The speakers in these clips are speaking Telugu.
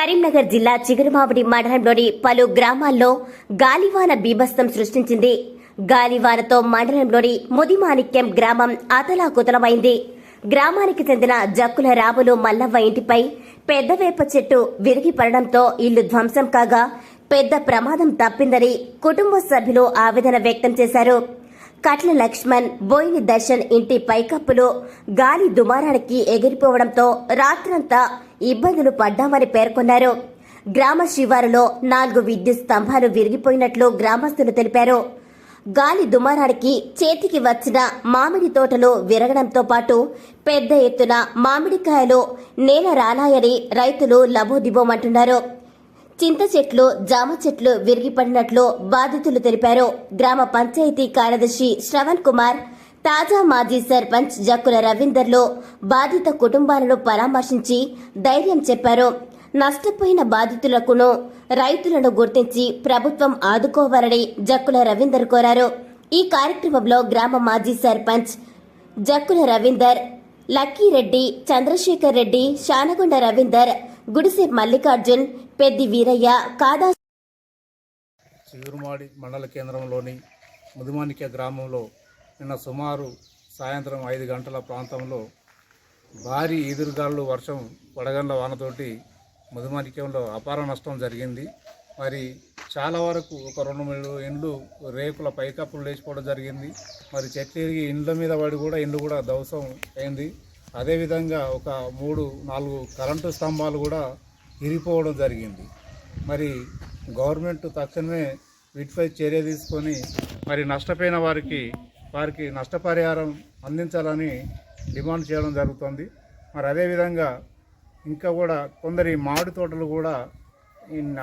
కరీంనగర్ జిల్లా చిగురుమావిడి మండలంలోని పలు గ్రామాల్లో గాలివాన బీభత్సం సృష్టించింది. గాలివానతో మండలంలోని ముదిమాణిక్యం గ్రామం అతలాకుతలమైంది. గ్రామానికి చెందిన జక్కుల రాములు మల్లవ్వ ఇంటిపై పెద్ద వేప చెట్టు విరిగి పడడంతో ఇల్లు ధ్వంసం కాగా పెద్ద ప్రమాదం తప్పిందని కుటుంబ సభ్యులు ఆవేదన వ్యక్తం చేశారు. కట్ల లక్ష్మణ్ బోయిని దర్శన్ ఇంటి పైకప్పులు గాలి దుమారానికి ఎగిరిపోవడంతో రాత్రంతా ఇబ్బందులు పడ్డామని పేర్కొన్నారు. గ్రామ శివారులో నాలుగు విద్యుత్ స్తంభాలు విరిగిపోయినట్లు గ్రామస్తులు తెలిపారు. గాలి దుమారానికి చేతికి వచ్చిన మామిడి తోటలు విరగడంతో పాటు పెద్ద ఎత్తున మామిడికాయలు నేల రాలాయని రైతులు లబోదిబోమంటున్నారు. చింత చెట్లు జామ చెట్లు విరిగిపడినట్లు బాధితులు తెలిపారు. గ్రామ పంచాయతీ కార్యదర్శి శ్రవణ్ కుమార్ తాజా మాజీ సర్పంచ్ జక్కుల రవీందర్లో బాధిత కుటుంబాలను పరామర్శించి ధైర్యం చెప్పారు. నష్టపోయిన బాధితులకును రైతులను గుర్తించి ప్రభుత్వం ఆదుకోవాలని జక్కుల రవీందర్ కోరారు. ఈ కార్యక్రమంలో గ్రామ మాజీ సర్పంచ్ జక్కుల రవీందర్ లక్కీరెడ్డి చంద్రశేఖర్ రెడ్డి శానగొండ రవీందర్ గుడిసె మల్లికార్జున్ పెద్ది వీరయ్య కాదా చిగురుమాడి మండల కేంద్రంలోని ముదిమాణిక్య గ్రామంలో నిన్న సుమారు సాయంత్రం ఐదు గంటల ప్రాంతంలో భారీ ఈదురుగాళ్ళు వర్షం వడగండ్ల వానతోటి ముదిమాణిక్యంలో అపార నష్టం జరిగింది. మరి చాలా వరకు ఒక రెండు మూడు ఇండ్లు రేకుల పైకప్పులు లేచిపోవడం జరిగింది. మరి చెట్లు ఎరిగి ఇండ్ల మీద పడి కూడా ఇండ్లు కూడా ధ్వంసం అయింది. అదేవిధంగా ఒక మూడు నాలుగు కరెంటు స్తంభాలు కూడా ఇరిగిపోవడం జరిగింది. మరి గవర్నమెంట్ తక్షణమే వీటిపై చర్య తీసుకొని మరి నష్టపోయిన వారికి వారికి నష్టపరిహారం అందించాలని డిమాండ్ చేయడం జరుగుతుంది. మరి అదేవిధంగా ఇంకా కూడా కొందరి మామిడి తోటలు కూడా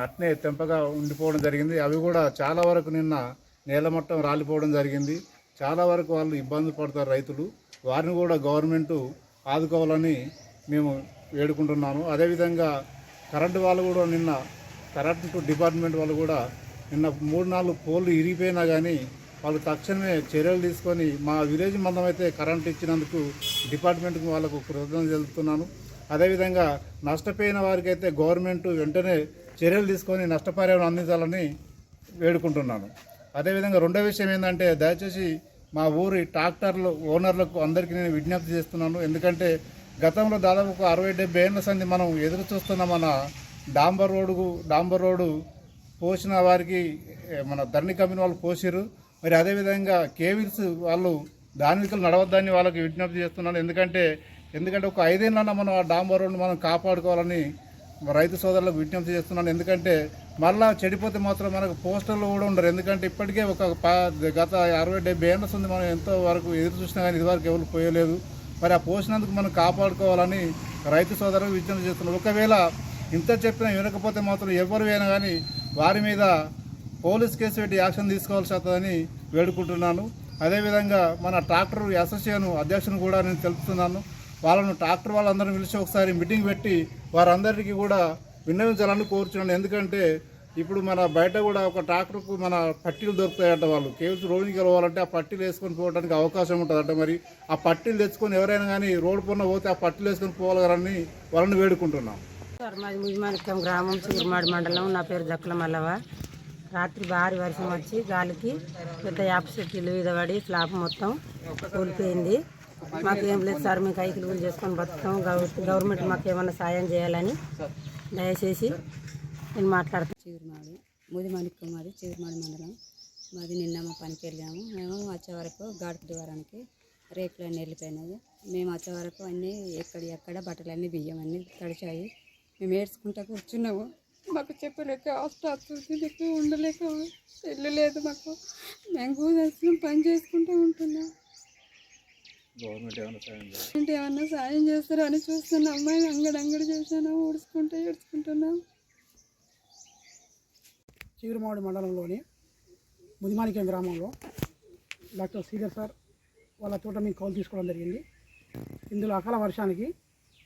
అట్నే తెంపగా ఉండిపోవడం జరిగింది. అవి కూడా చాలా వరకు నిన్న నేలమట్టం రాలిపోవడం జరిగింది. చాలా వరకు వాళ్ళు ఇబ్బంది పడతారు రైతులు. వారిని కూడా గవర్నమెంట్ ఆదుకోవాలని మేము వేడుకుంటున్నాను అదేవిధంగా కరెంటు వాళ్ళు కూడా నిన్న కరెంటు డిపార్ట్మెంట్ వాళ్ళు కూడా నిన్న మూడు నాలుగు పోల్లు ఇరిగిపోయినా కానీ వాళ్ళు తక్షణమే చర్యలు తీసుకొని మా విలేజ్ మందం అయితే కరెంట్ ఇచ్చినందుకు డిపార్ట్మెంట్కి వాళ్ళకు కృతజ్ఞతలు తెలుపుతున్నాను. అదేవిధంగా నష్టపోయిన వారికి అయితే గవర్నమెంట్ వెంటనే చర్యలు తీసుకొని నష్టపరిహారం అందించాలని వేడుకుంటున్నాను. అదేవిధంగా రెండో విషయం ఏంటంటే దయచేసి మా ఊరి ట్రాక్టర్లు ఓనర్లకు అందరికీ నేను విజ్ఞప్తి చేస్తున్నాను. ఎందుకంటే గతంలో దాదాపు ఒక అరవై డెబ్బై ఏళ్ళ సంది మనం ఎదురు చూస్తున్న మన డాంబర్ రోడ్డుకు డాంబర్ రోడ్డు పోసిన వారికి మన ధరణి కంపెనీ వాళ్ళు పోసిరు మరి అదేవిధంగా కేవిల్స్ వాళ్ళు దానికలు నడవద్దని వాళ్ళకి విజ్ఞప్తి చేస్తున్నాను ఎందుకంటే ఎందుకంటే ఒక ఐదేళ్ళన్నా మనం ఆ డాంబర్ రోడ్డు మనం కాపాడుకోవాలని రైతు సోదరులకు విజ్ఞప్తి చేస్తున్నాను. ఎందుకంటే మళ్ళా చెడిపోతే మాత్రం మనకు పోస్టర్లు కూడా ఉండరు. ఎందుకంటే ఇప్పటికే ఒక గత అరవై డెబ్బై ఏళ్ళ ఉంది మనం ఎంతో వరకు ఎదురు చూసినా కానీ ఇదివరకు ఎవరు పోయలేదు. మరి ఆ పోసినందుకు మనం కాపాడుకోవాలని రైతు సోదరులకు విజ్ఞప్తి చేస్తున్నాను. ఒకవేళ ఇంత చెప్పినా వినకపోతే మాత్రం ఎవరు అయినా కానీ వారి మీద పోలీస్ కేసు పెట్టి యాక్షన్ తీసుకోవాల్సి వస్తుందని వేడుకుంటున్నాను. అదేవిధంగా మన ట్రాక్టర్ అసోసియేషన్ అధ్యక్షుని కూడా నేను తెలుపుతున్నాను. వాళ్ళను ట్రాక్టర్ వాళ్ళందరిని పిలిచి ఒకసారి మీటింగ్ పెట్టి వారందరికీ కూడా విన్నవించాలని కోరుచున్నాను. ఎందుకంటే ఇప్పుడు మన బయట కూడా ఒక ట్రాక్టర్కు మన పట్టీలు దొరుకుతాయట వాళ్ళు. కేవలం రోడ్డుకి వెళ్ళాలంటే ఆ పట్టీలు వేసుకొని పోవడానికి అవకాశం ఉంటుందట మరి. ఆ పట్టీలు తెచ్చుకొని ఎవరైనా కానీ రోడ్డు పైన పోతే ఆ పట్టీలు వేసుకొని పోవాలని వాళ్ళని వేడుకుంటున్నాం. సార్ మాది ముజిమాణిక్యం గ్రామం చిగురుమాడి మండలం. నా పేరు దక్కల మల్లవ రాత్రి భారీ వర్షం వచ్చి గాలికి పెద్ద యాప చెట్లు మీద పడి స్లాబ్ మొత్తం కూలిపోయింది. మాకేం లేదు సార్ మేము కైకిలు కూడా చేసుకొని బతుకుతాం. గవర్నమెంట్ మాకు ఏమైనా సాయం చేయాలని దయచేసి నేను మాట్లాడతాను చిగురుమాడి ముదిమాణిక్యం మాది చిగురుమాడి మండలం. మాది నిన్న మా పనికి వెళ్ళాము. మేము వచ్చే వరకు గాడికి ద్వారానికి రేకులన్నీ వెళ్ళిపోయినాయి. మేము వచ్చే వరకు అన్నీ ఎక్కడ ఎక్కడ బట్టలన్నీ బియ్యం అన్నీ తడిచాయి. మేము ఏడ్చుకుంటా కూర్చున్నాము. మాకు చెప్పలేక వస్తుంది లేక ఉండలేక ఇల్లు లేదు మాకు. మేము కూదర్శనం పని చేసుకుంటూ ఉంటున్నాం. గవర్నమెంట్ ఏమన్నా సాయం చేస్తారో అని చూస్తున్నాం అమ్మాయిని అంగడి అంగడి చేశాను ఊడ్చుకుంటూ ఏడ్చుకుంటున్నాం. చీరుమాడి మండలంలోని ముదిమాణిక్యం గ్రామంలో డాక్టర్ శ్రీధర్ సార్ వాళ్ళ తోట మేము కౌలు తీసుకోవడం జరిగింది. ఇందులో అకాల వర్షానికి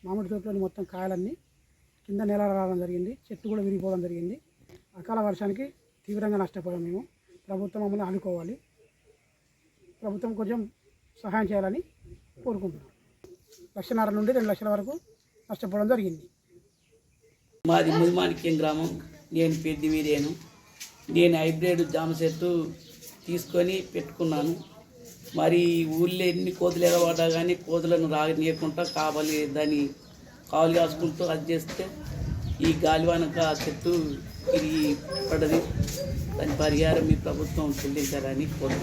మామిడి తోటలోని మొత్తం కాయలన్నీ కింద నేల రావడం జరిగింది చెట్టు కూడా విరిగిపోవడం జరిగింది. అకాల వర్షానికి తీవ్రంగా నష్టపోయాం మేము. ప్రభుత్వం మమ్మల్ని ఆదుకోవాలి. ప్రభుత్వం కొంచెం సహాయం చేయాలని కోరుకుంటున్నాం. లక్షన్నర నుండి రెండు లక్షల వరకు నష్టపోవడం జరిగింది. మాది ముదిమాణిక్యం గ్రామం. నేను పెద్ద వీరేను. నేను హైబ్రిడ్ జామ చెట్టు తీసుకొని పెట్టుకున్నాను. మరి ఊళ్ళో ఎన్ని కోతులు ఎగబడ్డా కానీ కోతులను రాగనీయకుండా కావాలి దాన్ని కావాలి కాసుకుంటూ అది చేస్తే ఈ గాలివానక చెట్టు తిరిగి పడది. దాని పరిహారం మీ ప్రభుత్వం చెల్లించాలని కోరుతున్నాను